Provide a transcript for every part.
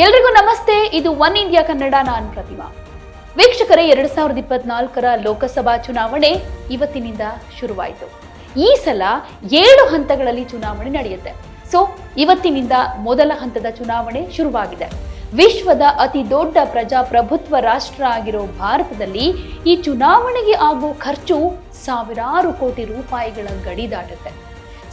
ಎಲ್ರಿಗೂ ನಮಸ್ತೆ. ಇದು ಒನ್ ಇಂಡಿಯಾ ಕನ್ನಡ, ನಾನ್ ಪ್ರತಿಮಾ. ವೀಕ್ಷಕರೇ, ಎರಡ್ ಸಾವಿರದ ಇಪ್ಪತ್ನಾಲ್ಕರ ಲೋಕಸಭಾ ಚುನಾವಣೆ ಇವತ್ತಿನಿಂದ ಶುರುವಾಯಿತು. ಈ ಸಲ ಏಳು ಹಂತಗಳಲ್ಲಿ ಚುನಾವಣೆ ನಡೆಯುತ್ತೆ. ಸೊ ಇವತ್ತಿನಿಂದ ಮೊದಲ ಹಂತದ ಚುನಾವಣೆ ಶುರುವಾಗಿದೆ. ವಿಶ್ವದ ಅತಿ ದೊಡ್ಡ ಪ್ರಜಾಪ್ರಭುತ್ವ ರಾಷ್ಟ್ರ ಆಗಿರೋ ಭಾರತದಲ್ಲಿ ಈ ಚುನಾವಣೆಗೆ ಆಗೋ ಖರ್ಚು ಸಾವಿರಾರು ಕೋಟಿ ರೂಪಾಯಿಗಳ ಗಡಿ ದಾಟುತ್ತೆ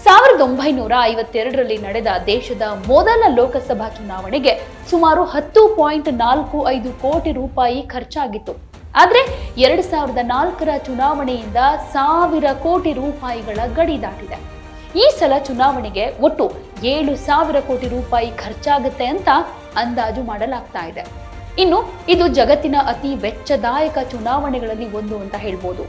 ಸಾವಿರದ ಒಂಬೈನೂರ ಐವತ್ತೆರಡರಲ್ಲಿ ನಡೆದ ದೇಶದ ಮೊದಲ ಲೋಕಸಭಾ ಚುನಾವಣೆಗೆ ಸುಮಾರು ಹತ್ತು ಪಾಯಿಂಟ್ ನಾಲ್ಕು ಐದು ಕೋಟಿ ರೂಪಾಯಿ ಖರ್ಚಾಗಿತ್ತು. ಆದರೆ ಎರಡು ಸಾವಿರದ ನಾಲ್ಕರ ಚುನಾವಣೆಯಿಂದ ಸಾವಿರ ಕೋಟಿ ರೂಪಾಯಿಗಳ ಗಡಿ ದಾಟಿದೆ. ಈ ಸಲ ಚುನಾವಣೆಗೆ ಒಟ್ಟು ಏಳು ಸಾವಿರ ಕೋಟಿ ರೂಪಾಯಿ ಖರ್ಚಾಗುತ್ತೆ ಅಂತ ಅಂದಾಜು ಮಾಡಲಾಗ್ತಾ ಇದೆ. ಇನ್ನು ಇದು ಜಗತ್ತಿನ ಅತಿ ವೆಚ್ಚದಾಯಕ ಚುನಾವಣೆಗಳಲ್ಲಿ ಒಂದು ಅಂತ ಹೇಳ್ಬೋದು.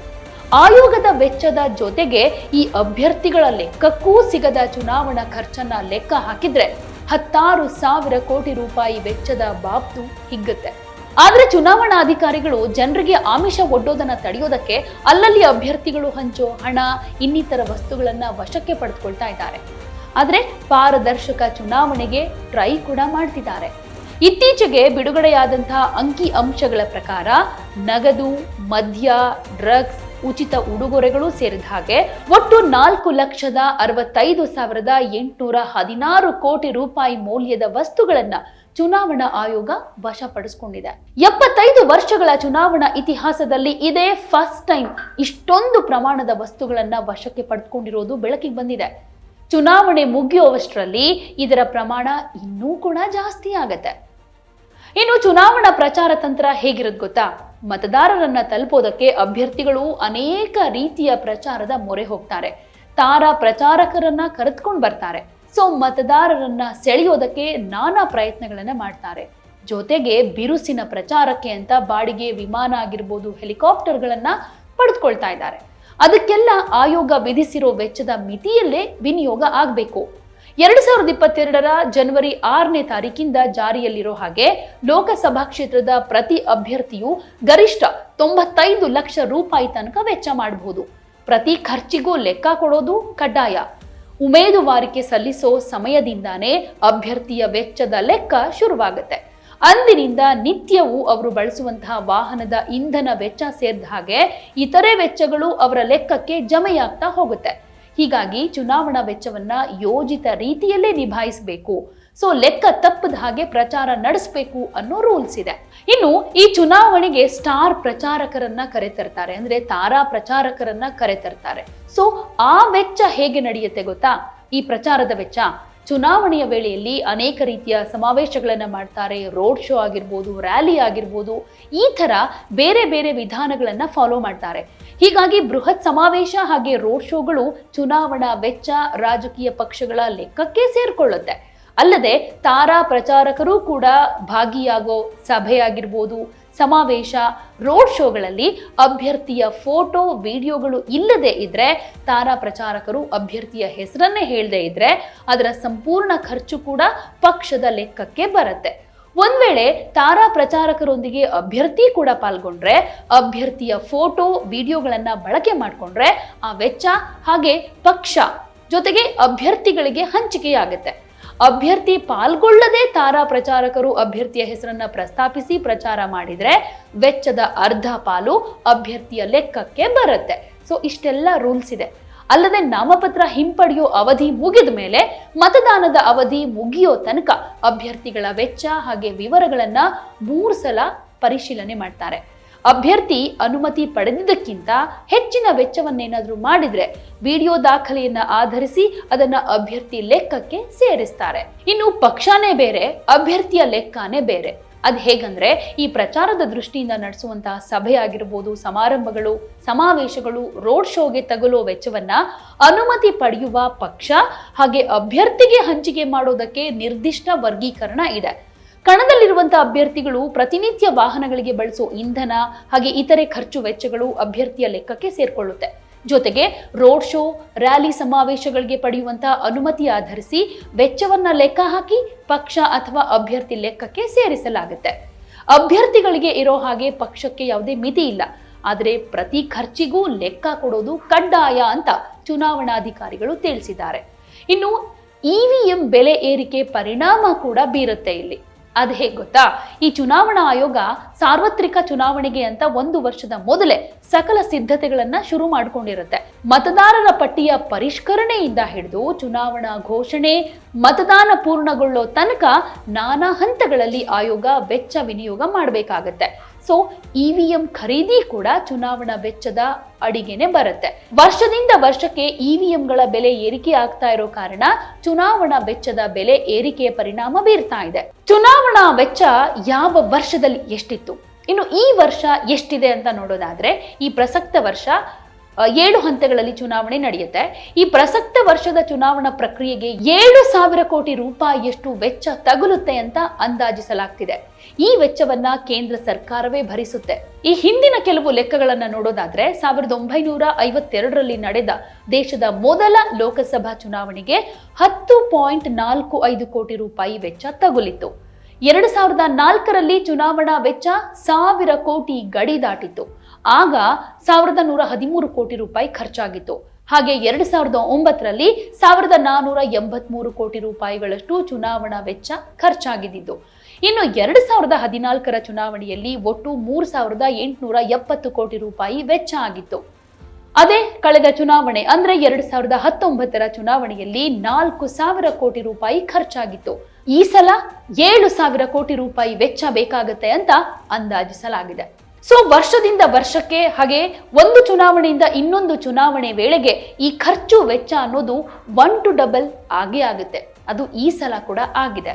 ಆಯೋಗದ ವೆಚ್ಚದ ಜೊತೆಗೆ ಈ ಅಭ್ಯರ್ಥಿಗಳ ಲೆಕ್ಕಕ್ಕೂ ಸಿಗದ ಚುನಾವಣಾ ಖರ್ಚನ್ನ ಲೆಕ್ಕ ಹಾಕಿದ್ರೆ ಹತ್ತಾರು ಸಾವಿರ ಕೋಟಿ ರೂಪಾಯಿ ವೆಚ್ಚದ ಬಾಬ್ತು ಹಿಗ್ಗುತ್ತೆ. ಆದ್ರೆ ಚುನಾವಣಾ ಅಧಿಕಾರಿಗಳು ಜನರಿಗೆ ಆಮಿಷ ಒಡ್ಡೋದನ್ನ ತಡೆಯೋದಕ್ಕೆ ಅಲ್ಲಲ್ಲಿ ಅಭ್ಯರ್ಥಿಗಳು ಹಂಚೋ ಹಣ, ಇನ್ನಿತರ ವಸ್ತುಗಳನ್ನ ವಶಕ್ಕೆ ಪಡೆದುಕೊಳ್ತಾ ಇದ್ದಾರೆ. ಆದ್ರೆ ಪಾರದರ್ಶಕ ಚುನಾವಣೆಗೆ ಟ್ರೈ ಕೂಡ ಮಾಡ್ತಿದ್ದಾರೆ. ಇತ್ತೀಚೆಗೆ ಬಿಡುಗಡೆಯಾದಂತಹ ಅಂಕಿ ಅಂಶಗಳ ಪ್ರಕಾರ ನಗದು, ಮದ್ಯ, ಡ್ರಗ್ಸ್ ಉಚಿತ ಉಡುಗೊರೆಗಳು ಸೇರಿದ ಹಾಗೆ ಒಟ್ಟು ನಾಲ್ಕು ಲಕ್ಷದ ಅರವತ್ತೈದು ಸಾವಿರದ ಎಂಟುನೂರ ಹದಿನಾರು ಕೋಟಿ ರೂಪಾಯಿ ಮೌಲ್ಯದ ವಸ್ತುಗಳನ್ನ ಚುನಾವಣಾ ಆಯೋಗ ವಶಪಡಿಸಿಕೊಂಡಿದೆ. ಎಪ್ಪತ್ತೈದು ವರ್ಷಗಳ ಚುನಾವಣಾ ಇತಿಹಾಸದಲ್ಲಿ ಇದೇ ಫಸ್ಟ್ ಟೈಮ್ ಇಷ್ಟೊಂದು ಪ್ರಮಾಣದ ವಸ್ತುಗಳನ್ನ ವಶಕ್ಕೆ ಪಡೆದುಕೊಂಡಿರೋದು ಬೆಳಕಿಗೆ ಬಂದಿದೆ. ಚುನಾವಣೆ ಮುಗಿಯುವಷ್ಟರಲ್ಲಿ ಇದರ ಪ್ರಮಾಣ ಇನ್ನೂ ಕೂಡ ಜಾಸ್ತಿ ಆಗತ್ತೆ. ಇನ್ನು ಚುನಾವಣಾ ಪ್ರಚಾರ ತಂತ್ರ ಹೇಗಿರೋದು ಗೊತ್ತಾ? ಮತದಾರರನ್ನ ತಲುಪೋದಕ್ಕೆ ಅಭ್ಯರ್ಥಿಗಳು ಅನೇಕ ರೀತಿಯ ಪ್ರಚಾರದ ಮೊರೆ ಹೋಗ್ತಾರೆ. ತಾರಾ ಪ್ರಚಾರಕರನ್ನ ಕರೆದುಕೊಂಡು ಬರ್ತಾರೆ. ಸೊ ಮತದಾರರನ್ನ ಸೆಳೆಯೋದಕ್ಕೆ ನಾನಾ ಪ್ರಯತ್ನಗಳನ್ನ ಮಾಡ್ತಾರೆ. ಜೊತೆಗೆ ಬಿರುಸಿನ ಪ್ರಚಾರಕ್ಕೆ ಅಂತ ಬಾಡಿಗೆ ವಿಮಾನ ಆಗಿರ್ಬೋದು, ಹೆಲಿಕಾಪ್ಟರ್ಗಳನ್ನ ಪಡೆದುಕೊಳ್ತಾ ಇದ್ದಾರೆ. ಅದಕ್ಕೆಲ್ಲ ಆಯೋಗ ವಿಧಿಸಿರೋ ವೆಚ್ಚದ ಮಿತಿಯಲ್ಲೇ ವಿನಿಯೋಗ ಆಗಬೇಕು. ಎರಡು ಸಾವಿರದ ಇಪ್ಪತ್ತೆರಡರ ಜನವರಿ ಆರನೇ ತಾರೀಕಿಂದ ಜಾರಿಯಲ್ಲಿರೋ ಹಾಗೆ ಲೋಕಸಭಾ ಕ್ಷೇತ್ರದ ಪ್ರತಿ ಅಭ್ಯರ್ಥಿಯು ಗರಿಷ್ಠ ತೊಂಬತ್ತೈದು ಲಕ್ಷ ರೂಪಾಯಿ ತನಕ ವೆಚ್ಚ ಮಾಡಬಹುದು. ಪ್ರತಿ ಖರ್ಚಿಗೂ ಲೆಕ್ಕ ಕೊಡೋದು ಕಡ್ಡಾಯ. ಉಮೇದುವಾರಿಕೆ ಸಲ್ಲಿಸೋ ಸಮಯದಿಂದಾನೇ ಅಭ್ಯರ್ಥಿಯ ವೆಚ್ಚದ ಲೆಕ್ಕ ಶುರುವಾಗುತ್ತೆ. ಅಂದಿನಿಂದ ನಿತ್ಯವೂ ಅವರು ಬಳಸುವಂತಹ ವಾಹನದ ಇಂಧನ ವೆಚ್ಚ ಸೇರಿದ ಹಾಗೆ ಇತರೆ ವೆಚ್ಚಗಳು ಅವರ ಲೆಕ್ಕಕ್ಕೆ ಜಮೆಯಾಗ್ತಾ ಹೋಗುತ್ತೆ. ಹೀಗಾಗಿ ಚುನಾವಣಾ ವೆಚ್ಚವನ್ನ ಯೋಜಿತ ರೀತಿಯಲ್ಲೇ ನಿಭಾಯಿಸಬೇಕು. ಸೊ ಲೆಕ್ಕ ತಪ್ಪದ ಹಾಗೆ ಪ್ರಚಾರ ನಡೆಸಬೇಕು ಅನ್ನೋ ರೂಲ್ಸ್ ಇದೆ. ಇನ್ನು ಈ ಚುನಾವಣೆಗೆ ಸ್ಟಾರ್ ಪ್ರಚಾರಕರನ್ನ ಕರೆತರ್ತಾರೆ. ಅಂದ್ರೆ ತಾರಾ ಪ್ರಚಾರಕರನ್ನ ಕರೆತರ್ತಾರೆ. ಸೊ ಆ ವೆಚ್ಚ ಹೇಗೆ ನಡೆಯುತ್ತೆ ಗೊತ್ತಾ? ಈ ಪ್ರಚಾರದ ವೆಚ್ಚ ಚುನಾವಣೆಯ ವೇಳೆಯಲ್ಲಿ ಅನೇಕ ರೀತಿಯ ಸಮಾವೇಶಗಳನ್ನು ಮಾಡ್ತಾರೆ, ರೋಡ್ ಶೋ ಆಗಿರ್ಬೋದು, ರ್ಯಾಲಿ ಆಗಿರ್ಬೋದು, ಈ ಥರ ಬೇರೆ ಬೇರೆ ವಿಧಾನಗಳನ್ನು ಫಾಲೋ ಮಾಡ್ತಾರೆ. ಹೀಗಾಗಿ ಬೃಹತ್ ಸಮಾವೇಶ ಹಾಗೆ ರೋಡ್ ಶೋಗಳು ಚುನಾವಣಾ ವೆಚ್ಚ ರಾಜಕೀಯ ಪಕ್ಷಗಳ ಲೆಕ್ಕಕ್ಕೆ ಸೇರ್ಕೊಳ್ಳುತ್ತೆ. ಅಲ್ಲದೆ ತಾರಾ ಪ್ರಚಾರಕರು ಕೂಡ ಭಾಗಿಯಾಗೋ ಸಭೆಯಾಗಿರ್ಬೋದು. ಸಮಾವೇಶ, ರೋಡ್ ಶೋಗಳಲ್ಲಿ ಅಭ್ಯರ್ಥಿಯ ಫೋಟೋ, ವಿಡಿಯೋಗಳು ಇಲ್ಲದೆ ಇದ್ರೆ ತಾರಾ ಪ್ರಚಾರಕರು ಅಭ್ಯರ್ಥಿಯ ಹೆಸರನ್ನೇ ಹೇಳದೆ ಇದ್ರೆ ಅದರ ಸಂಪೂರ್ಣ ಖರ್ಚು ಕೂಡ ಪಕ್ಷದ ಲೆಕ್ಕಕ್ಕೆ ಬರುತ್ತೆ. ಒಂದ್ ವೇಳೆ ತಾರಾ ಪ್ರಚಾರಕರೊಂದಿಗೆ ಅಭ್ಯರ್ಥಿ ಕೂಡ ಪಾಲ್ಗೊಂಡ್ರೆ, ಅಭ್ಯರ್ಥಿಯ ಫೋಟೋ, ವಿಡಿಯೋಗಳನ್ನ ಬಳಕೆ ಮಾಡಿಕೊಂಡ್ರೆ ಆ ವೆಚ್ಚ ಹಾಗೆ ಪಕ್ಷ ಜೊತೆಗೆ ಅಭ್ಯರ್ಥಿಗಳಿಗೆ ಹಂಚಿಕೆಯಾಗುತ್ತೆ. ಅಭ್ಯರ್ಥಿ ಪಾಲ್ಗೊಳ್ಳದೆ ತಾರಾ ಪ್ರಚಾರಕರು ಅಭ್ಯರ್ಥಿಯ ಹೆಸರನ್ನ ಪ್ರಸ್ತಾಪಿಸಿ ಪ್ರಚಾರ ಮಾಡಿದ್ರೆ ವೆಚ್ಚದ ಅರ್ಧ ಪಾಲು ಅಭ್ಯರ್ಥಿಯ ಲೆಕ್ಕಕ್ಕೆ ಬರುತ್ತೆ. ಸೊ ಇಷ್ಟೆಲ್ಲ ರೂಲ್ಸ್ ಇದೆ. ಅಲ್ಲದೆ ನಾಮಪತ್ರ ಹಿಂಪಡೆಯೋ ಅವಧಿ ಮುಗಿದ ಮೇಲೆ ಮತದಾನದ ಅವಧಿ ಮುಗಿಯೋ ತನಕ ಅಭ್ಯರ್ಥಿಗಳ ವೆಚ್ಚ ಹಾಗೆ ವಿವರಗಳನ್ನ ಮೂರು ಸಲ ಪರಿಶೀಲನೆ ಮಾಡ್ತಾರೆ. ಅಭ್ಯರ್ಥಿ ಅನುಮತಿ ಪಡೆದಿದ್ದಕ್ಕಿಂತ ಹೆಚ್ಚಿನ ವೆಚ್ಚವನ್ನೇನಾದರೂ ಮಾಡಿದ್ರೆ ವಿಡಿಯೋ ದಾಖಲೆಯನ್ನ ಆಧರಿಸಿ ಅದನ್ನ ಅಭ್ಯರ್ಥಿ ಲೆಕ್ಕಕ್ಕೆ ಸೇರಿಸ್ತಾರೆ. ಇನ್ನು ಪಕ್ಷನೇ ಬೇರೆ, ಅಭ್ಯರ್ಥಿಯ ಲೆಕ್ಕನೇ ಬೇರೆ. ಅದ್ ಹೇಗಂದ್ರೆ ಈ ಪ್ರಚಾರದ ದೃಷ್ಟಿಯಿಂದ ನಡೆಸುವಂತಹ ಸಭೆ ಆಗಿರ್ಬೋದು ಸಮಾರಂಭಗಳು, ಸಮಾವೇಶಗಳು, ರೋಡ್ ಶೋಗೆ ತಗುಲೋ ವೆಚ್ಚವನ್ನ ಅನುಮತಿ ಪಡೆಯುವ ಪಕ್ಷ ಹಾಗೆ ಅಭ್ಯರ್ಥಿಗೆ ಹಂಚಿಕೆ ಮಾಡೋದಕ್ಕೆ ನಿರ್ದಿಷ್ಟ ವರ್ಗೀಕರಣ ಇದೆ. ಕಣದಲ್ಲಿರುವಂತಹ ಅಭ್ಯರ್ಥಿಗಳು ಪ್ರತಿನಿತ್ಯ ವಾಹನಗಳಿಗೆ ಬಳಸೋ ಇಂಧನ, ಹಾಗೆ ಇತರೆ ಖರ್ಚು ವೆಚ್ಚಗಳು ಅಭ್ಯರ್ಥಿಯ ಲೆಕ್ಕಕ್ಕೆ ಸೇರ್ಕೊಳ್ಳುತ್ತೆ. ಜೊತೆಗೆ ರೋಡ್ ಶೋ, ರ್ಯಾಲಿ ಸಮಾವೇಶಗಳಿಗೆ ಪಡೆಯುವಂತಹ ಅನುಮತಿ ಆಧರಿಸಿ ವೆಚ್ಚವನ್ನ ಲೆಕ್ಕ ಹಾಕಿ ಪಕ್ಷ ಅಥವಾ ಅಭ್ಯರ್ಥಿ ಲೆಕ್ಕಕ್ಕೆ ಸೇರಿಸಲಾಗುತ್ತೆ. ಅಭ್ಯರ್ಥಿಗಳಿಗೆ ಇರೋ ಹಾಗೆ ಪಕ್ಷಕ್ಕೆ ಯಾವುದೇ ಮಿತಿ ಇಲ್ಲ. ಆದರೆ ಪ್ರತಿ ಖರ್ಚಿಗೂ ಲೆಕ್ಕ ಕೊಡೋದು ಕಡ್ಡಾಯ ಅಂತ ಚುನಾವಣಾಧಿಕಾರಿಗಳು ತಿಳಿಸಿದ್ದಾರೆ. ಇನ್ನು ಇವಿಎಂ ಬೆಲೆ ಏರಿಕೆ ಪರಿಣಾಮ ಕೂಡ ಬೀರುತ್ತೆ ಇಲ್ಲಿ. ಅದು ಹೇಗೆ ಗೊತ್ತಾ? ಈ ಚುನಾವಣಾ ಆಯೋಗ ಸಾರ್ವತ್ರಿಕ ಚುನಾವಣೆಗೆ ಅಂತ ಒಂದು ವರ್ಷದ ಮೊದಲೇ ಸಕಲ ಸಿದ್ಧತೆಗಳನ್ನ ಶುರು ಮಾಡಿಕೊಂಡಿರುತ್ತೆ. ಮತದಾರರ ಪಟ್ಟಿಯ ಪರಿಷ್ಕರಣೆಯಿಂದ ಹಿಡಿದು ಚುನಾವಣಾ ಘೋಷಣೆ, ಮತದಾನ ಪೂರ್ಣಗೊಳ್ಳೋ ತನಕ ನಾನಾ ಹಂತಗಳಲ್ಲಿ ಆಯೋಗ ವೆಚ್ಚ ವಿನಿಯೋಗ ಮಾಡಬೇಕಾಗತ್ತೆ. ಸೊ ಇವಿಎಂ ಖರೀದಿ ಕೂಡ ಚುನಾವಣಾ ವೆಚ್ಚದ ಅಡಿಗೆನೆ ಬರುತ್ತೆ. ವರ್ಷದಿಂದ ವರ್ಷಕ್ಕೆ ಇವಿಎಂಗಳ ಬೆಲೆ ಏರಿಕೆ ಆಗ್ತಾ ಇರೋ ಕಾರಣ ಚುನಾವಣಾ ವೆಚ್ಚದ ಬೆಲೆ ಏರಿಕೆಯ ಪರಿಣಾಮ ಬೀರ್ತಾ ಇದೆ. ಚುನಾವಣಾ ವೆಚ್ಚ ಯಾವ ವರ್ಷದಲ್ಲಿ ಎಷ್ಟಿತ್ತು? ಇನ್ನು ಈ ವರ್ಷ ಎಷ್ಟಿದೆ ಅಂತ ನೋಡೋದಾದ್ರೆ, ಈ ಪ್ರಸಕ್ತ ವರ್ಷ ಏಳು ಹಂತಗಳಲ್ಲಿ ಚುನಾವಣೆ ನಡೆಯುತ್ತೆ. ಈ ಪ್ರಸಕ್ತ ವರ್ಷದ ಚುನಾವಣಾ ಪ್ರಕ್ರಿಯೆಗೆ ಏಳು ಸಾವಿರ ಕೋಟಿ ರೂಪಾಯಿಯಷ್ಟು ವೆಚ್ಚ ತಗುಲುತ್ತೆ ಅಂತ ಅಂದಾಜಿಸಲಾಗ್ತಿದೆ. ಈ ವೆಚ್ಚವನ್ನ ಕೇಂದ್ರ ಸರ್ಕಾರವೇ ಭರಿಸುತ್ತೆ. ಈ ಹಿಂದಿನ ಕೆಲವು ಲೆಕ್ಕಗಳನ್ನ ನೋಡೋದಾದ್ರೆ, ಸಾವಿರದ ಒಂಬೈನೂರ ಐವತ್ತೆರಡರಲ್ಲಿ ನಡೆದ ದೇಶದ ಮೊದಲ ಲೋಕಸಭಾ ಚುನಾವಣೆಗೆ ಹತ್ತು ಪಾಯಿಂಟ್ ನಾಲ್ಕು ಐದು ಕೋಟಿ ರೂಪಾಯಿ ವೆಚ್ಚ ತಗುಲಿತ್ತು. ಎರಡು ಸಾವಿರದ ನಾಲ್ಕರಲ್ಲಿ ಚುನಾವಣಾ ವೆಚ್ಚ ಸಾವಿರ ಕೋಟಿ ಗಡಿ ದಾಟಿತ್ತು. ಆಗ ಸಾವಿರದ ನೂರ ಹದಿಮೂರು ಕೋಟಿ ರೂಪಾಯಿ ಖರ್ಚಾಗಿತ್ತು. ಹಾಗೆ ಎರಡು ಸಾವಿರದ ಒಂಬತ್ತರಲ್ಲಿ ಸಾವಿರದ ನಾನೂರ ಎಂಬತ್ಮೂರು ಕೋಟಿ ರೂಪಾಯಿಗಳಷ್ಟು ಚುನಾವಣಾ ವೆಚ್ಚ ಖರ್ಚಾಗಿದ್ದು ಇನ್ನು ಎರಡು ಸಾವಿರದ ಹದಿನಾಲ್ಕರ ಚುನಾವಣೆಯಲ್ಲಿ ಒಟ್ಟು ಮೂರು ಸಾವಿರದ ಎಂಟುನೂರ ಎಪ್ಪತ್ತು ಕೋಟಿ ರೂಪಾಯಿ ವೆಚ್ಚ ಆಗಿತ್ತು. ಅದೇ ಕಳೆದ ಚುನಾವಣೆ, ಅಂದ್ರೆ ಎರಡ್ ಸಾವಿರದ ಹತ್ತೊಂಬತ್ತರ ಚುನಾವಣೆಯಲ್ಲಿ ನಾಲ್ಕು ಸಾವಿರ ಕೋಟಿ ರೂಪಾಯಿ ಖರ್ಚಾಗಿತ್ತು. ಈ ಸಲ ಏಳು ಸಾವಿರ ಕೋಟಿ ರೂಪಾಯಿ ವೆಚ್ಚ ಬೇಕಾಗುತ್ತೆ ಅಂತ ಅಂದಾಜಿಸಲಾಗಿದೆ. ಸೊ ವರ್ಷದಿಂದ ವರ್ಷಕ್ಕೆ ಹಾಗೆ ಒಂದು ಚುನಾವಣೆಯಿಂದ ಇನ್ನೊಂದು ಚುನಾವಣೆ ವೇಳೆಗೆ ಈ ಖರ್ಚು ವೆಚ್ಚ ಅನ್ನೋದು ಒನ್ ಟು ಡಬಲ್ ಆಗೇ ಆಗುತ್ತೆ. ಅದು ಈ ಸಲ ಕೂಡ ಆಗಿದೆ.